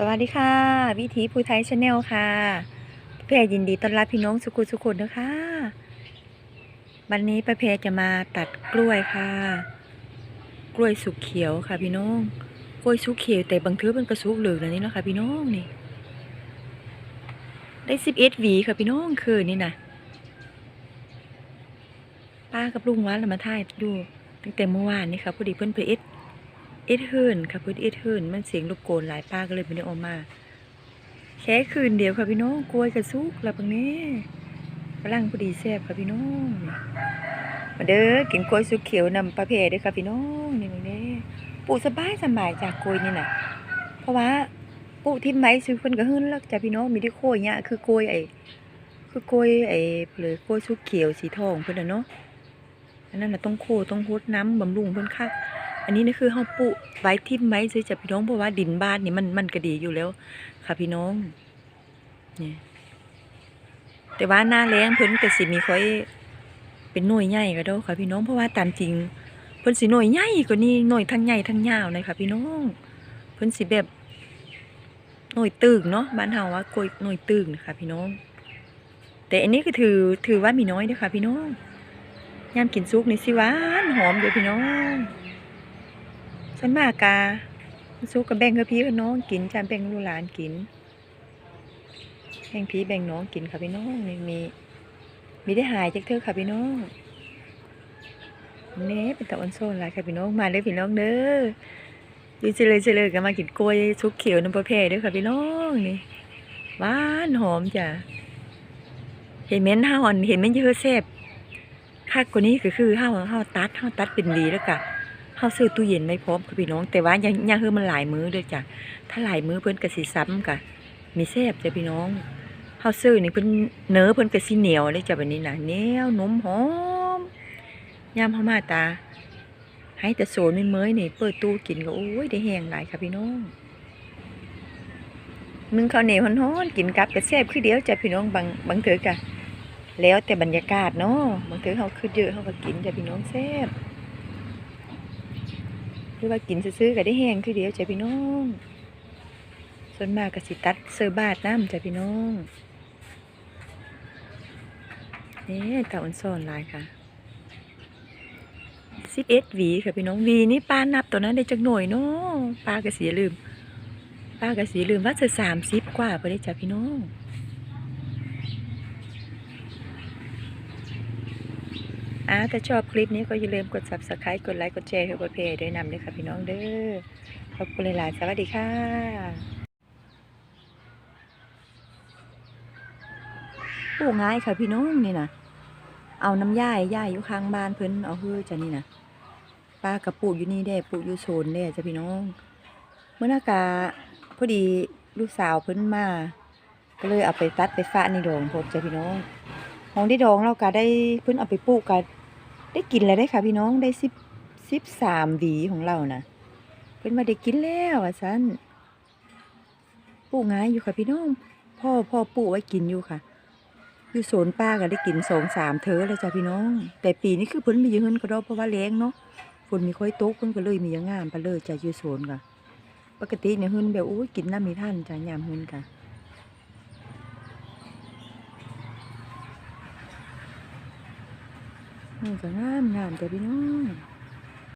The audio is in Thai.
สวัสดีค่ะ วิถีภูไทยชาแนลค่ะเพจยินดีต้อนรับพี่น้องสุขุสุขุนะคะ วันนี้ประเพจะมาตัดกล้วยค่ะ กล้วยสุกเขียวค่ะพี่น้อง กล้วยสุกเขียวแต่บางทือมันกระสุกเหลืองแล้วนี่เนาะค่ะพี่น้องนี่ ได้สิบเอ็ดหวีค่ะพี่น้องคืนนี่นะป้ากับลุงวัดเรามาถ่ายดูตั้งแต่เมื่อวานนี่ค่ะพอดีเพิ่อนไปเอ็ด อ็ดเฮิร์นค่ะพื่อนเอ็ดเฮิร์นมันเสียงรบกวนหลายป้าก็เลยไม่ได้ออกมา แค่คืนเดียวค่ะพี่น้องกล้วยกระซุกแล้วบางนี้กำลังพอดีแซ่บค่ะพี่น้อง มาเด้อกินกล้วยสุกเขียวนำประเพเด้อค่ะพี่น้องนี่บางนี้ปลูกสบายสบายจากกล้วยนี่น่ะ เพราะว่าปลูกที่ไม้ซื้อเพิ่นก็หื้นแล้วจ้ะพี่น้องมีที่โค้ยเนี่ยคือกล้วยไอ้คือกล้วยไอ้หรือกล้วยสุกเขียวสีทองเพิ่นน่ะเนาะอันนั้นน่ะต้องโคต้องฮดน้ำบำรุงเพิ่นคัก อันนี้นี่คือเฮาปลูกไว้ทิ่มไว้ซื้อจากพี่น้องเพราะว่าดินบ้านนี่มันมันก็ดีอยู่แล้ว ค่ะพี่น้องนี่แต่ว่าหน้าแล้งเพิ่นก็สิมีค่อยเป็นหน่วยใหญ่ก็เด้ค่ะพี่น้องเพราะว่าตามจริงเพิ่นสิหน่วยใหญ่กว่านี้หน่วยทั้งใหญ่ทั้งยาวเลยค่ะพี่น้องเพิ่นสิแบบหน่วยตึกเนาะบ้านเฮาว่ากวยหน่วยตึกนะคะพี่น้อง แต่อันนี้ก็ถือถือว่ามีน้อยเด้อค่ะพี่น้องยามกินซุกนี่สิหวานหอมเด้อพี่น้อง ส่วนมากาสู้กับแบ่งกับพี่กับน้องกินจานแบ่งลูกหลานกิน แบ่งพี่แบ่งน้องกินค่ะพี่น้องมีมีมีได้หายจากเธอค่ะพี่น้องเน่เป็นตะวันโซนหลายค่ะพี่น้องมาเลยพี่น้องเด้อยืนเฉลยเฉลยกันมากินกล้วยชุกเขียวน้ำประเพด้อค่ะพี่น้องนี่หวานหอมจ้ะเห็นเม้นห้าหอนเห็นเม้นเยอะแซ่บคักกว่านี้ก็คือห้าห้าตัดห้าตัดเป็นหวีแล้วกะ เขาซื้อตู้เย็นไม่พร้อมค่ะพี่น้อง แต่ว่ายังยังคือมันหลายมื้อเด้อจ้ะถ้าหลายมื้อเพิ่นก็สิซ้ำกะมีแซ่บจ้ะพี่น้องเขาซื้อนี่เพิ่นเนื้อเพิ่นก็สิเหนียวเลยจ้ะแบบนี้น่ะเหนียวนมหอมยามเฮามาตา ให้แต่โซนไม่เมยนี่เปิดตู้กินก็โอ้ยได้แห้งหลายค่ะพี่น้องนึ่งข้าวเหนียวร้อนๆกินกับก็แซ่บคือเดียวจ้ะพี่น้องบางบางเถือกะแล้วแต่บรรยากาศเนาะบางเถือเฮาคือเยอะเฮาก็กินจ้ะพี่น้องแซ่บ หรือว่ากินซื้อๆก็ได้แห้งคือเดียวจ้ะพี่น้องส่วนมากก็สิตัดเสื้อบาดน้ำจ้ะพี่น้องนี่ตาอันซ่อนลายค่ะสิบเอ็ดวีค่ะพี่น้องวีนี่ป้านับตัวนั้นได้จักหน่อยเนาะป้าก็เสียลืมป้าก็เสียลืมว่าจะสามสิบกว่าไปได้จ้ะพี่น้อง อ่าถ้าชอบคลิปนี้ก็อย่าลืมกด subscribe กดไลค์กดแชร์ให้กดเพจด้วยนำด้วยค่ะพี่น้องเด้อขอบคุณหลายๆสวัสดีค่ะปลูกง่ายค่ะพี่น้องนี่นะเอาน้ำย่ายย่ายอยู่ข้างบ้านเพิ่นเอาเฮือจ้ะนี่นะป้ากับปลูกอยู่นี่ได้ปลูกอยู่โซนได้จ้ะพี่น้อง เมื่อนากาพอดีลูกสาวเพิ่นมา ก็เลยเอาไปตัดไปฝะในดองพบจ้ะพี่น้องของที่ดองเราก็ได้เพิ่นเอาไปปลูกก็ ได้กินแล้วได้ค่ะพี่น้องได้สิบสิบสามหวีของเรานะเพิ่นมาได้กินแล้วอะซันปลูกง่ายอยู่ค่ะพี่น้อง พ่อพ่อปลูกไว้กินอยู่ค่ะอยู่สวนป้าก็ได้กินสองสามเธอเลยจ้ะพี่น้อง แต่ปีนี้คือเพิ่นมีเยอะเงินก็ดอกเพราะว่าแรงเนาะฝนมีค่อยตกเพิ่นก็เลยมีอย่างงามไปเลยจ้ะอยู่สวนค่ะปกติเนี่ยเฮินแบบโอ้ยกินน้ำมีท่านจ้ะยามเฮินค่ะ มั นก็งามงามแต่พี่น้อง